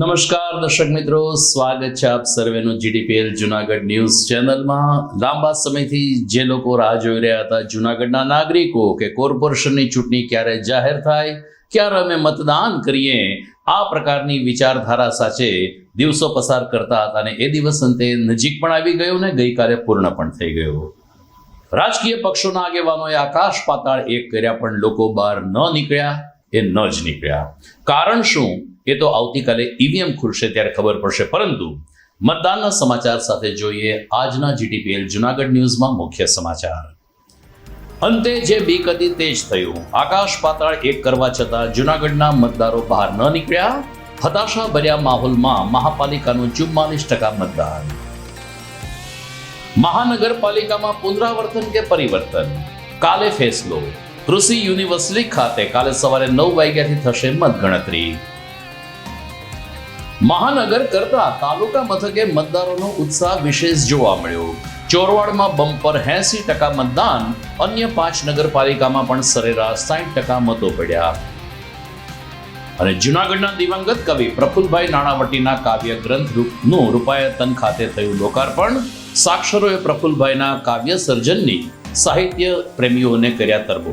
નમસ્કાર દર્શક મિત્રો, સ્વાગત છે આપ સર્વેનું જીડીપીએલ જુનાગઢ ન્યૂઝ ચેનલમાં. લાંબા સમયથી જે લોકો રાહ જોઈ રહ્યા હતા જુનાગઢના નાગરિકો કે કોર્પોરેશનની ચૂંટણી ક્યારે જાહેર થાય, ક્યારે અમે મતદાન કરીએ, આ પ્રકારની વિચારધારા સાથે દિવસો પસાર કરતા હતા અને એ દિવસ અંતે નજીક પણ આવી ગયો ને ગઈકાલે પૂર્ણ પણ થઈ ગયો. રાજકીય પક્ષોના આગેવાનોએ આકાશ પાતાળ એક કર્યા પણ લોકો બહાર ન નીકળ્યા. એ ન જ નીકળ્યા. કારણ શું? એ તો આવતીકાલે ઈવીએમ ખુલશે ત્યારે ખબર પડશે. પરંતુ મતદાનના સમાચાર સાથે જોઈએ આજના જીટીપીએલ જુનાગઢ ન્યૂઝમાં મુખ્ય સમાચાર. અંતે જે બીક હતી તે જ થયું. આકાશ પાતાળ એક કરવા છતાં જુનાગઢના મતદારો બહાર ન નીકળ્યા. હતાશા ભર્યા માહોલમાં મહાપાલિકાનું ચુમ્માલીસ ટકા મતદાન. મહાનગરપાલિકામાં પુનરાવર્તન કે પરિવર્તન? કાલે ફેસલો. કૃષિ યુનિવર્સિટી ખાતે કાલે સવારે નવ વાગ્યાથી થશે મતગણતરી. મહાનગર કરતા તાલુકા મથકે મતદારોનો ઉત્સાહ વિશેષ જોવા મળ્યો. ચોરવાડમાં બમ્પર એસી ટકા મતદાન, અન્ય પાંચ નગરપાલિકામાં પણ સરેરાશ સાઠ ટકા મતો પડ્યા. અને જુનાગઢના દિવંગત કવિ પ્રફુલભાઈ નાણાવટીના કાવ્ય ગ્રંથ રૂપનું રૂપાયતન ખાતે થયું લોકાર્પણ. સાક્ષરોએ પ્રફુલભાઈના કાવ્ય સર્જનની સાહિત્ય પ્રેમીઓને કર્યા તરબો